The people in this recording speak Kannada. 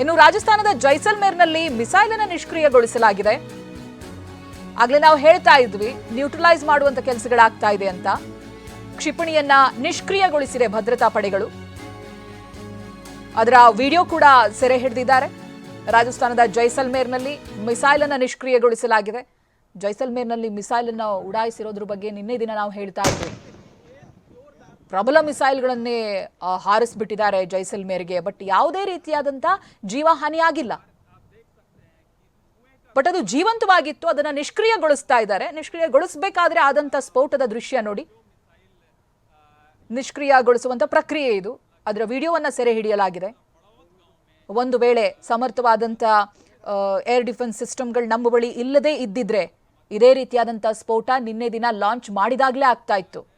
ಇನ್ನು ರಾಜಸ್ಥಾನದ ಜೈಸಲ್ಮೇರ್ನಲ್ಲಿ ಮಿಸೈಲ್ ಅನ್ನು ನಿಷ್ಕ್ರಿಯಗೊಳಿಸಲಾಗಿದೆ. ಆಗ್ಲೇ ನಾವು ಹೇಳ್ತಾ ಇದ್ವಿ, ನ್ಯೂಟ್ರಲೈಸ್ ಮಾಡುವಂತ ಕೆಲಸಗಳಾಗ್ತಾ ಇದೆ ಅಂತ. ಕ್ಷಿಪಣಿಯನ್ನ ನಿಷ್ಕ್ರಿಯಗೊಳಿಸಿದೆ ಭದ್ರತಾ ಪಡೆಗಳು. ಅದರ ವಿಡಿಯೋ ಕೂಡ ಸೆರೆ ಹಿಡಿದಿದ್ದಾರೆ. ರಾಜಸ್ಥಾನದ ಜೈಸಲ್ಮೇರ್ನಲ್ಲಿ ಮಿಸೈಲ್ ಅನ್ನು ನಿಷ್ಕ್ರಿಯಗೊಳಿಸಲಾಗಿದೆ. ಜೈಸಲ್ಮೇರ್ನಲ್ಲಿ ಮಿಸೈಲ್ ಅನ್ನು ಉಡಾಯಿಸಿರೋದ್ರ ಬಗ್ಗೆ ನಿನ್ನೆ ದಿನ ನಾವು ಹೇಳ್ತಾ ಇದ್ವಿ. ಪ್ರಬಲ ಮಿಸೈಲ್ಗಳನ್ನೇ ಹಾರಿಸ್ಬಿಟ್ಟಿದ್ದಾರೆ ಜೈಸಲ್ಮೇರ್ಗೆ. ಬಟ್ ಯಾವುದೇ ರೀತಿಯಾದಂಥ ಜೀವಹಾನಿಯಾಗಿಲ್ಲ. ಬಟ್ ಅದು ಜೀವಂತವಾಗಿತ್ತು, ಅದನ್ನ ನಿಷ್ಕ್ರಿಯಗೊಳಿಸ್ತಾ ಇದ್ದಾರೆ. ನಿಷ್ಕ್ರಿಯಗೊಳಿಸಬೇಕಾದ್ರೆ ಆದಂಥ ಸ್ಫೋಟದ ದೃಶ್ಯ ನೋಡಿ. ನಿಷ್ಕ್ರಿಯಗೊಳಿಸುವಂಥ ಪ್ರಕ್ರಿಯೆ ಇದು. ಅದರ ವಿಡಿಯೋವನ್ನ ಸೆರೆ ಹಿಡಿಯಲಾಗಿದೆ. ಒಂದು ವೇಳೆ ಸಮರ್ಥವಾದಂಥ ಏರ್ ಡಿಫೆನ್ಸ್ ಸಿಸ್ಟಮ್ಗಳು ನಮ್ಮ ಬಳಿ ಇಲ್ಲದೇ ಇದ್ದಿದ್ರೆ, ಇದೇ ರೀತಿಯಾದಂಥ ಸ್ಫೋಟ ನಿನ್ನೆ ದಿನ ಲಾಂಚ್ ಮಾಡಿದಾಗಲೇ ಆಗ್ತಾ ಇತ್ತು.